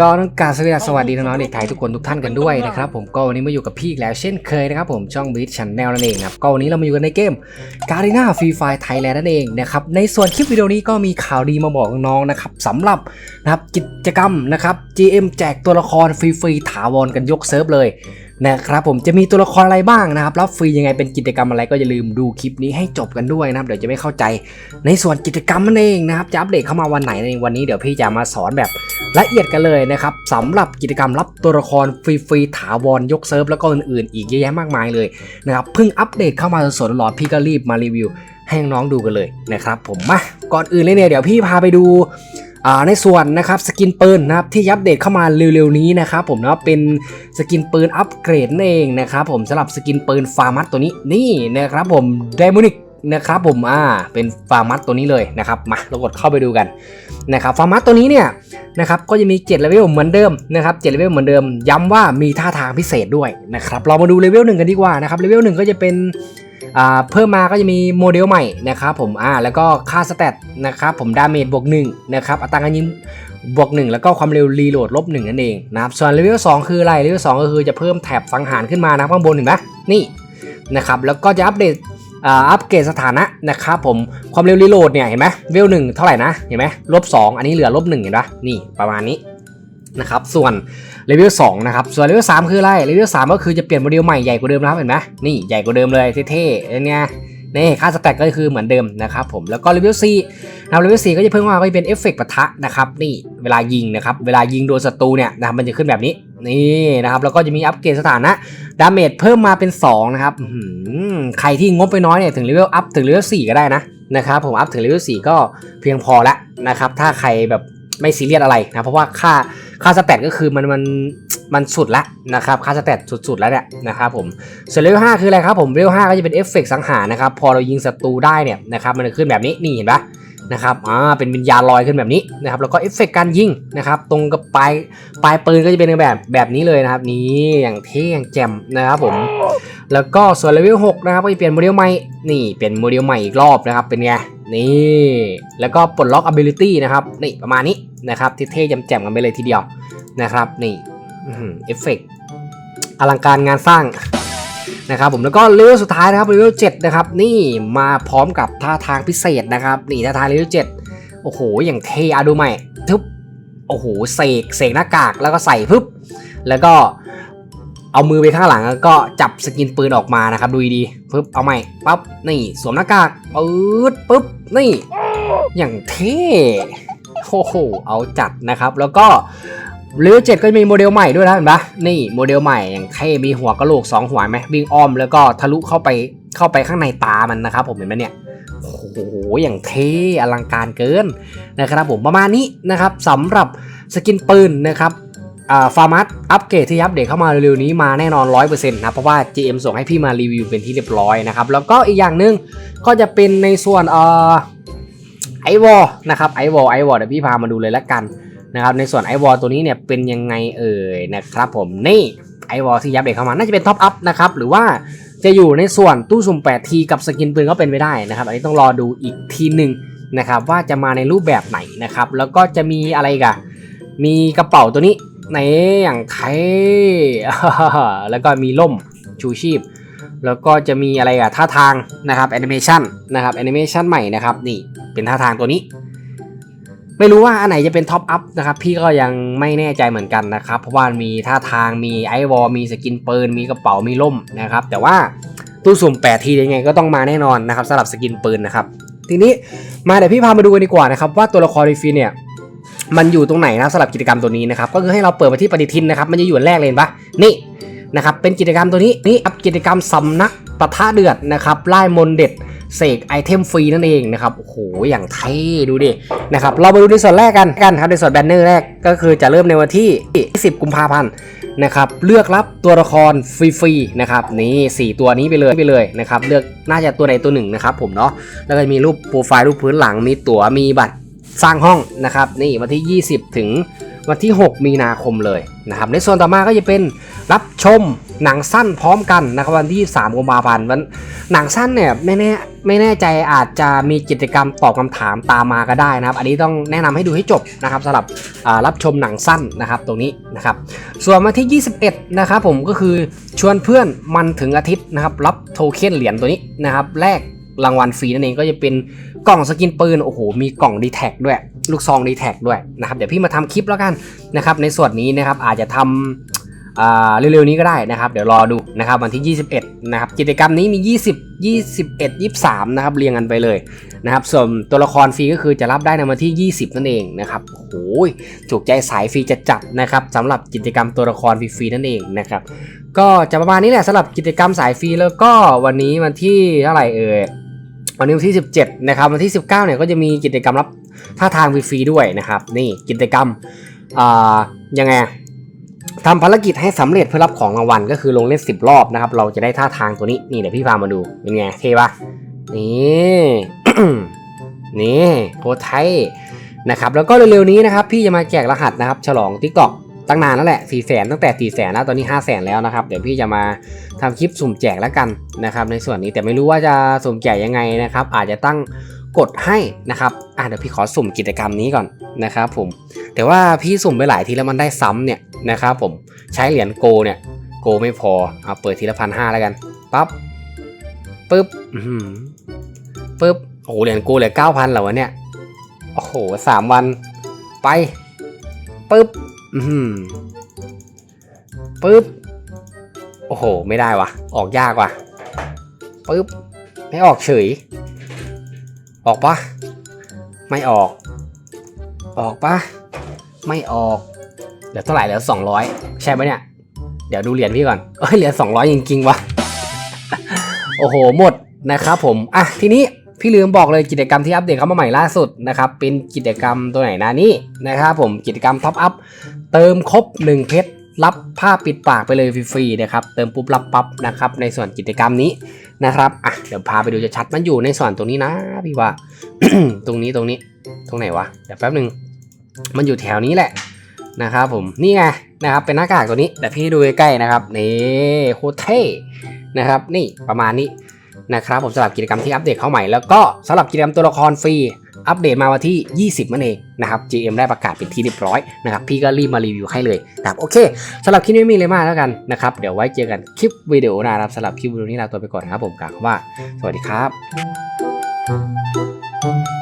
ก็ต้องกรารสวัสดีน้องๆเด็กไทยทุกคนทุกท่านกันด้วยนะครับผมก็วันนี้มาอยู่กับพี่อีกแล้วเช่นเคยนะครับผมช่องบีทชันแนลนั่นเองนะครับก็วันนี้เรามาอยู่กันในเกมการีนาฟรีไฟไทยแลนด์นั่นเองนะครับในส่วนคลิปวิดีโอนี้ก็มีข่าวดีมาบอกน้องๆนะครับสำหรับนะครับกิจกรรมนะครับ GM แจกตัวละครฟรีๆถาวรกันยกเซิร์ฟเลย นะครับผมจะมีตัวละครอะไรบ้างนะครับรับฟรียังไงเป็นกิจกรรมอะไรก็อย่าลืมดูคลิปนี้ให้จบกันด้วยนะครับเดี๋ยวจะไม่เข้าใจในส่วนกิจกรรมนั่นเองนะครับจะอัปเดตเข้ามาวันไหนในวันนี้เดี๋ยวพี่จะมาสอนแบบละเอียดกันเลยนะครับสำหรับกิจกรรมรับตัวละครฟรีๆถาวรยกเซิร์ฟแล้วก็อื่นๆ อีกเยอะแยะมากมายเลยนะครับเพิ่งอัปเดตเข้ามาสดๆร้อนๆพี่ก็รีบมารีวิวให้น้องดูกันเลยนะครับผมมาก่อนอื่นเลยเนี่ยเดี๋ยวพี่พาไปดู ในส่วนนะครับสกินปืนนะครับที่อัปเดตเข้ามาเร็วๆนี้นะครับผมนะเป็นสกินปืนอัปเกรดนั่นเองนะครับผมสำหรับสกินปืนฟาร์มัสตัวนี้นี่นะครับผมไดมอนิกนะครับผมอ่าเป็นฟาร์มัสตัวนี้เลยนะครับมาเรากดเข้าไปดูกันนะครับฟาร์มัสตัวนี้เนี่ยนะครับก็จะมี7เลเวลเหมือนเดิมนะครับ7เลเวลเหมือนเดิม ย้ำว่ามีท่าทางพิเศษด้วยนะครับเรามาดูเลเวลหนึ่งกันดีกว่านะครับเลเวลหนึ่งก็จะเป็น เพิ่มมาก็จะมีโมเดลใหม่นะครับผมอ่าแล้วก็ค่าสเตตนะครับผมดาเมจบวก1นะครับอัตราการยิงบวก 1 แล้วก็ความเร็วรีโหลดลบ1นั่นเองนะครับส่วนเลเวล2คืออะไรเลเวล2ก็คือจะเพิ่มแถบสังหารขึ้นมานะข้างบนเห็นไหมนี่นะครับแล้วก็จะอัปเดตอัปเกรดสถานะนะครับผมความเร็วรีโหลดเนี่ยเห็นไหมเวลหนึ่งเท่าไหร่นะเห็นไหมลบสองอันนี้เหลือลบหนึ่งเห็นปะนี่ประมาณนี้นะครับส่วน เลเวล2นะครับ ส่วนเลเวล3คืออะไร เลเวล3ก็คือจะเปลี่ยนโมเดลใหม่ใหญ่กว่าเดิมนะครับเห็นไหมนี่ใหญ่กว่าเดิมเลยเท่ๆเนี่ยนี่ค่าสแต็กก็คือเหมือนเดิมนะครับผมแล้วก็เลเวล4นะครับเลเวล4ก็จะเพิ่มมาก็จะเป็นเอฟเฟกต์ปะทะนะครับนี่เวลายิงนะครับเวลายิงโดนศัตรูเนี่ยนะครับมันจะขึ้นแบบนี้นี่นะครับแล้วก็จะมีอัปเกรดสถานะดาเมจเพิ่มมาเป็น2นะครับใครที่งบไปน้อยเนี่ยถึงเลเวลอัพถึงเลเวล4ก็ได้นะนะครับผมอัพถึงเลเวล4ก็เพียงพอละนะครับถ้าใครแบบ ไม่ซีเรียสอะไรนะเพราะว่าค่าค่าสแตทก็คือมันมันมันสุดละนะครับค่าสแตทสุดๆแล้วเนี่ยนะครับผมส่วนเลเวล5คืออะไรครับผมเลเวล5ก็จะเป็นเอฟเฟกต์สังหารนะครับพอเรายิงศัตรูได้เนี่ยนะครับมันจะขึ้นแบบนี้นี่เห็นปะนะครับ อ่า เป็นวิญญาณลอยขึ้นแบบนี้นะครับ แล้วก็เอฟเฟกต์การยิงนะครับ ตรงกับปลายปลายปืนก็จะเป็นแบบแบบนี้เลยนะครับ นี่อย่างเท่อย่างแจ่มนะครับผม แล้วก็ส่วนเลเวล6นะครับก็จะเปลี่ยนโมเดลใหม่ นี่เปลี่ยนโมเดลใหม่อีกรอบนะครับ เป็นไง นี่ แล้วก็ปลดล็อก ability นะครับนี่ประมาณนี้นะครับเท่ๆแจ่มๆกันไปเลยทีเดียวนะครับนี่เอฟเฟกต์อลังการงานสร้างนะครับผมแล้วก็เลเวลสุดท้ายนะครับเลเวล7นะครับนี่มาพร้อมกับท่าทางพิเศษนะครับนี่ท่าทางเลเวล7โอ้โห อย่างเท่อะดูใหม่ทุบโอ้โหเสกเสกหน้ากากแล้วก็ใส่ปุ๊บแล้วก็ เอามือไปข้างหลังแล้วก็จับสกินปืนออกมานะครับ ดูดีปึ๊บเอาใหม่ปั๊บนี่สวมหน้ากากปื๊ดปุ๊บนี่ อย่างเท่โอ้โหเอาจัดนะครับแล้วก็เลเวลเจ็ดก็มีโมเดลใหม่ด้วยนะเห็นปะนี่โมเดลใหม่อย่างเท่มีหัวกระโหลกสองหัวไหมวิ่งอ้อมแล้วก็ทะลุเข้าไปเข้าไปข้างในตามันนะครับ ผมเห็นไหมเนี่ยโอ้โหอย่างเท่อลังการเกินนะครับผมประมาณนี้นะครับสำหรับสกินปืนนะครับ ฟาร์มัสอัปเกรดที่อัปเดตเข้ามาเร็วๆนี้มาแน่นอน 100%นะเพราะว่า GM ส่งให้พี่มารีวิวเป็นที่เรียบร้อยนะครับ แล้วก็อีกอย่างหนึ่งก็จะเป็นในส่วนเอ่อไอวอลนะครับไอวอลไอวอลเดี๋ยวพี่พามาดูเลยละกันนะครับในส่วนไอวอลตัวนี้เนี่ยเป็นยังไงเอ่ยนะครับผมนี่ไอวอลที่อัปเดตเข้ามาน่าจะเป็นท็อปอัพนะครับหรือว่าจะอยู่ในส่วนตู้สุ่ม8ทีกับสกินปืนก็เป็นไปได้นะครับ อันนี้ต้องรอดูอีกทีหนึ่งนะครับว่าจะมาในรูปแบบไหนนะครับแล้วก็จะมีอะไรกันมีกระเป๋าตัวนี้ นอย่างไทยแล้วก็มีล่มชูชีพ แล้วก็จะมีอะไรอะท่าทางนะครับแอนิเมชันนะครับแอนิเมชันใหม่นะครับนี่เป็นท่าทางตัวนี้ ไม่รู้ว่าอันไหนจะเป็นท็อปอัพนะครับพี่ก็ยังไม่แน่ใจเหมือนกันนะครับ เพราะว่ามีท่าทางมีไอวอลมีสกินปืนมีกระเป๋ามีล่มนะครับ แต่ว่าตู้สุ่ม8ทียังไงก็ต้องมาแน่นอนนะครับสำหรับสกินปืนนะครับทีนี้มาเดี๋ยวพี่พามาดูกันดีกว่านะครับว่าตัวละครรีฟีเนี่ย มันอยู่ตรงไหนนะสำหรับกิจกรรมตัวนี้นะครับก็คือให้เราเปิดมาที่ปฏิทินนะครับมันจะอยู่อันแรกเลยปะนี่นะครับเป็นกิจกรรมตัวนี้นี่อัพกิจกรรมสำนักปะทะเดือดนะครับไล่มนเด็ดเสกไอเทมฟรีนั่นเองนะครับโอ้โหอย่างเท่ดูดินะครับเรามาดูในส่วนแรกกันกันครับในส่วนแบนเนอร์แรกก็คือจะเริ่มในวันที่ 10 กุมภาพันธ์นะครับเลือกรับตัวละครฟรีๆนะครับนี่4ตัวนี้ไปเลยไปเลยนะครับเลือกน่าจะตัวใดตัวหนึ่งนะครับผมเนาะแล้วก็มีรูปโปรไฟล์รูปพื้นหลังมีตั๋วมีบัตร สร้างห้องนะครับนี่วันที่ 20 ถึงวันที่ 6 มีนาคมเลยนะครับในส่วนต่อมาก็จะเป็นรับชมหนังสั้นพร้อมกันนะครับวันที่ 3กุมภาพันธ์วันหนังสั้นเนี่ยไม่แน่ไม่แน่ใจอาจจะมีกิจกรรมตอบคำถามตามมาก็ได้นะครับ อันนี้ต้องแนะนำให้ดูให้จบนะครับสำหรับรับชมหนังสั้นนะครับตรงนี้นะครับส่วนวันที่ 21 นะครับผมก็คือชวนเพื่อนมันถึงอาทิตย์นะครับรับโทเค็นเหรียญตัวนี้นะครับแลก รางวัลฟรีนั่นเองก็จะเป็นกล่องสกินปืนโอ้โหมีกล่องดีแท็ด้วย ลูกซองดีแท็ด้วยนะครับเดี๋ยวพี่มาทำคลิปแล้วกันนะครับในส่วนนี้นะครับอาจจะทำอ่าเร็วๆนี้ก็ได้นะครับ เดี๋ยวรอดูนะครับวันที่ 21 นะครับ กิจกรรมนี้มี 20 21 23 นะครับ เรียงกันไปเลยนะครับส่วนตัวละครฟรีก็คือจะรับได้ในวันที่ 20 นั่นเองนะครับโอ้โหจุกใจสายฟรีจะจัดนะครับสำหรับกิจกรรมตัวละครฟรีๆนั่นเองนะครับก็จะประมาณนี้แหละสำหรับกิจกรรมสายฟรีแล้วก็วันนี้วันที่เท่าไหร่เอ่ย วันนี้วันที่ 17 นะครับ วันที่ 19 เนี่ยก็จะมีกิจกรรมรับท่าทางฟรีๆด้วยนะครับ นี่กิจกรรมยังไงทำภารกิจให้สำเร็จเพื่อรับของรางวัลก็คือลงเล่น 10 รอบนะครับ เราจะได้ท่าทางตัวนี้นี่เดี๋ยวพี่พามาดูเป็นไงเท่ปะนี่นี่โคตรไทยนะครับแล้วก็เร็วๆนี้นะครับ พี่จะมาแจกรหัสนะครับ ฉลอง TikTok ตั้ ตั้งนานแล้วแหละ4แสนตั้งแต่4แสนแล้วตอนนี้5แสนแล้วนะครับเดี๋ยวพี่จะมาทำคลิปสุ่มแจกแล้วกันนะครับ ในส่วนนี้แต่ไม่รู้ว่าจะสุ่มแจกยังไงนะครับ อาจจะตั้งกดให้นะครับอะเดี๋ยวพี่ขอสุ่มกิจกรรมนี้ก่อนนะครับผมแต่ว่าพี่สุ่มไปหลายทีแล้วมันได้ซ้ำเนี่ยนะครับผมใช้เหรียญโกเนี่ยโกไม่พอเอาเปิดทีละพันห้าแล้วกันปั๊บปึ๊บปึ๊บโอ้โหเหรียญโกเหลือเก้าพันเหรอวะเนี่ยโอ้โหสามวันไปปึ๊บ อือหือปึ๊บ โอ้โห ไม่ได้วะออกยากว่ะปึ๊บ ไม่ออกเฉย ออกปะไม่ออก ออกปะไม่ออก เหลือเท่าไหร่เหลือสองร้อยใช่ปะเนี่ย เดี๋ยวดูเหรียญพี่ก่อน เอ้ย เหลือสองร้อยจริงๆวะโอ้โห หมดนะครับผม อะ ทีนี้พี่ลืมบอกเลยกิจกรรมที่อัปเดตเข้ามาใหม่ล่าสุดนะครับ เป็นกิจกรรมตัวไหนนะนี่นะครับผมกิจกรรมท็อปอัพ เติมครบ 1 เพชรรับผ้าปิดปากไปเลยฟรีๆนะครับเติมปุ๊บรับปั๊บนะครับในส่วนกิจกรรมนี้นะครับอะเดี๋ยวพาไปดูจะชัดมันอยู่ในส่วนตรงนี้นะพี่ว่า ตรงนี้ตรงนี้ตรงไหนวะเดี๋ยวแป๊บหนึ่งมันอยู่แถวนี้แหละนะครับผมนี่ไงนะครับเป็นหน้ากากตัวนี้แต่พี่ดูใกล้ๆนะครับนี่โคตรเท่นะครับนี่ประมาณนี้นะครับผมสำหรับกิจกรรมที่อัปเดตเข้าใหม่แล้วก็สำหรับกิจกรรมตัวละครฟรี อัปเดตมาวันที่ 20 นั่นเองนะครับ GM ได้ประกาศเป็นที่เรียบร้อยนะครับพี่ก็รีบมารีวิวให้เลยนะครับโอเคสำหรับคลิปนี้ไม่มีอะไรมากแล้วกันนะครับเดี๋ยวไว้เจอกันคลิปวิดีโอหน้าครับสำหรับคลิปวิดีโอนี้ลาตัวไปก่อนนะครับผมกล่าวว่า สวัสดีครับ